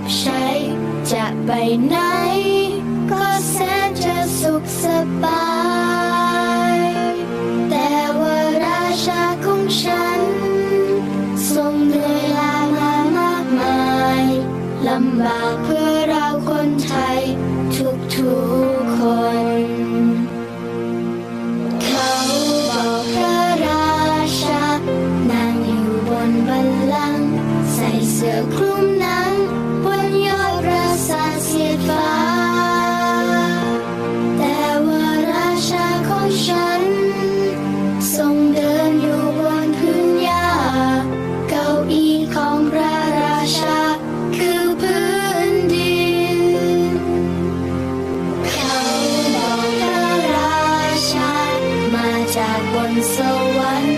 รับใช้ จะไปไหน ก็แสนจะสุขสบาย แต่ว่าราชาของฉัน ทรงเหนื่อยลามามากมายลำบากเพื่อเราคนไทยทุกทุก one so one.